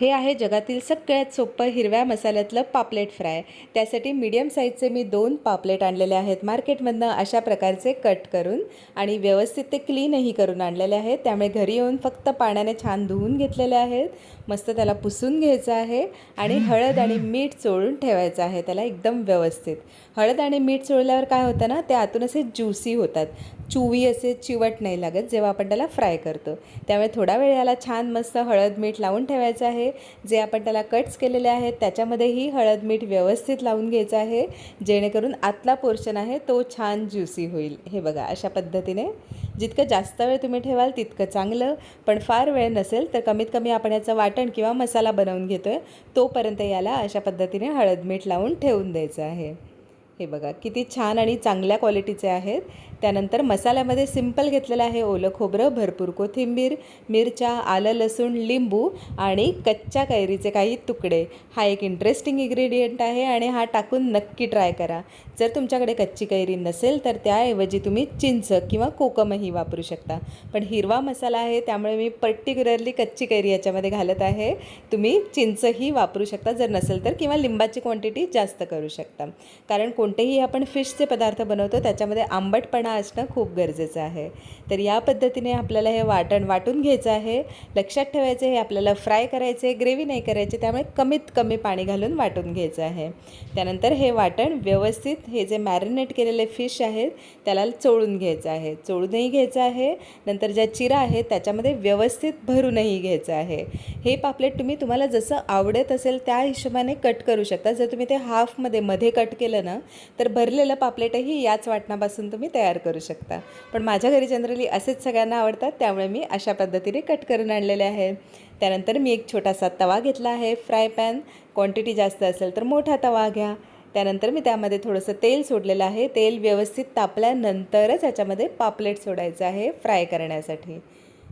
हे आहे जगातील सगळ्यात सोपं हिरव्या मसाल्यातलं पापलेट फ्राय. त्यासाठी मीडियम साईजचे मी दोन पापलेट आणलेले आहेत. मार्केटमधनं अशा प्रकारचे कट करून आणि व्यवस्थित ते क्लीनही करून आणलेले आहेत. त्यामुळे घरी येऊन फक्त पाण्याने छान धुवून घेतलेले आहेत. मस्त त्याला पुसून घ्यायचं आहे आणि हळद आणि मीठ चोळून ठेवायचं आहे त्याला एकदम व्यवस्थित. हळद आणि मीठ चोळल्यावर काय होतं ना ते आतून असे ज्युसी होतात. चुवी असे चिवट नाही लागत जेव्हा आपण त्याला फ्राय करतो. त्यामुळे थोडा वेळ याला छान मस्त हळद मीठ लावून ठेवायचं आहे. जे आपण त्याला कट्स केलेले आहेत त्याच्यामध्येही हळद मीठ व्यवस्थित लावून घ्यायचं आहे. जेणेकरून आतला पोर्शन आहे तो छान ज्युसी होईल. हे बघा अशा पद्धतीने. जितकं जास्त वेळ तुम्ही ठेवाल तितकं चांगलं. पण फार वेळ नसेल तर कमीत कमी आपण याचं वाटण किंवा मसाला बनवून घेतो आहे तोपर्यंत याला अशा पद्धतीने हळद मीठ लावून ठेवून द्यायचं आहे. हे बघा किती छान आणि चांगल्या क्वालिटीचे आहेत. त्यानंतर मसाल्यामध्ये सिंपल घेतलेलं आहे ओलं खोबरं भरपूर कोथिंबीर मिरच्या आलं लसूण लिंबू आणि कच्च्या कैरीचे काही तुकडे. हा एक इंटरेस्टिंग इन्ग्रेडियंट आहे आणि हा टाकून नक्की ट्राय करा. जर तुमच्याकडे कच्ची कैरी नसेल तर त्याऐवजी तुम्ही चिंच किंवा कोकमही वापरू शकता. पण हिरवा मसाला आहे त्यामुळे मी पर्टिक्युलरली कच्ची कैरी याच्यामध्ये घालत आहे. तुम्ही चिंचही वापरू शकता जर नसेल तर किंवा लिंबाची क्वांटिटी जास्त करू शकता. कारण कोणतेही आपण फिशचे पदार्थ बनवतो त्याच्यामध्ये आंबटपणा असणं खूप गरजेचं आहे. तर या पद्धतीने आपल्याला हे वाटण वाटून घ्यायचं आहे. लक्षात ठेवायचं हे आपल्याला फ्राय करायचे आहे ग्रेव्ही नाही करायची त्यामुळे कमीत कमी पाणी घालून वाटून घ्यायचं आहे. त्यानंतर हे वाटण व्यवस्थित हे जे मॅरिनेट केलेले फिश आहेत त्याला चोळून घ्यायचं आहे. चोळूनही घ्यायचं आहे. नंतर ज्या चिरा आहेत त्याच्यामध्ये व्यवस्थित भरूनही घ्यायचं आहे. हे पापलेट तुम्ही तुम्हाला जसं आवडत असेल त्या हिशोबाने कट करू शकता. जर तुम्ही ते हाफमध्ये मध्ये कट केलं ना तर भरलेलं पापलेटही याच वाटणापासून तुम्ही तयार करू शकता. पण माझ्या घरी जनरली असेच सगळ्यांना आवडतात त्यामुळे मी अशा पद्धतीने कट करून आणलेले आहे त्यानंतर मी एक छोटासा तवा घेतला आहे फ्राय पॅन. क्वांटिटी जास्त असेल तर मोठा तवा घ्या. त्यानंतर मी त्यामध्ये थोडंसं तेल सोडलेलं आहे. तेल व्यवस्थित तापल्यानंतरच ह्याच्यामध्ये पापलेट सोडायचं आहे फ्राय करण्यासाठी.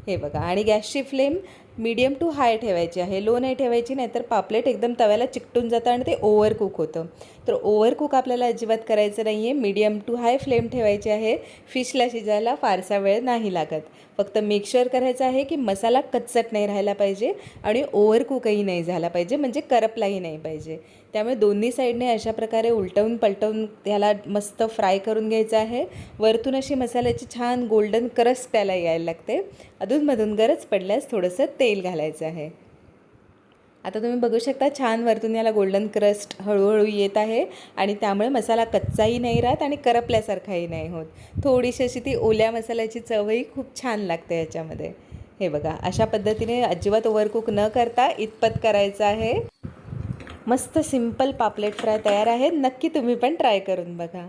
हे बघा. आणि गॅसची फ्लेम मीडियम टू हाय ठेवायची आहे. लो नाही ठेवायची नाही तर पापलेट एकदम तव्याला चिकटून जातं आणि ते ओव्हर कुक होतं. तर ओव्हर कुक आपल्याला अजिबात करायचं नाही आहे मीडियम टू हाय फ्लेम ठेवायची आहे. फिशला शिजायला फारसा वेळ नाही लागत. फक्त मिक्सचर करायचं आहे की मसाला कच्चट नाही राहायला पाहिजे आणि ओव्हर कुकही नाही झाला पाहिजे. म्हणजे करपलाही नाही पाहिजे. त्यामुळे दोन्ही साईडने अशा प्रकारे उलटवून पलटवून त्याला मस्त फ्राय करून घ्यायचं आहे. वरतून अशी मसाल्याची छान गोल्डन करस त्याला यायला लागते. अधूनमधून गरज पडल्यास थोडंसं ते तेल घालायचं आहे. आता तुम्ही बघू शकता छान वरतून याला गोल्डन क्रस्ट हळूहळू येत आहे आणि त्यामुळे मसाला कच्चाही नाही राहत आणि करपल्यासारखाही नाही होत. थोडीशी अशी ती ओल्या मसाल्याची चवही खूप छान लागते याच्यामध्ये. हे बघा अशा पद्धतीने अजिबात ओव्हरकुक न करता इतपत करायचं आहे. मस्त सिंपल पापलेट फ्राय तयार आहे नक्की तुम्ही पण ट्राय करून बघा.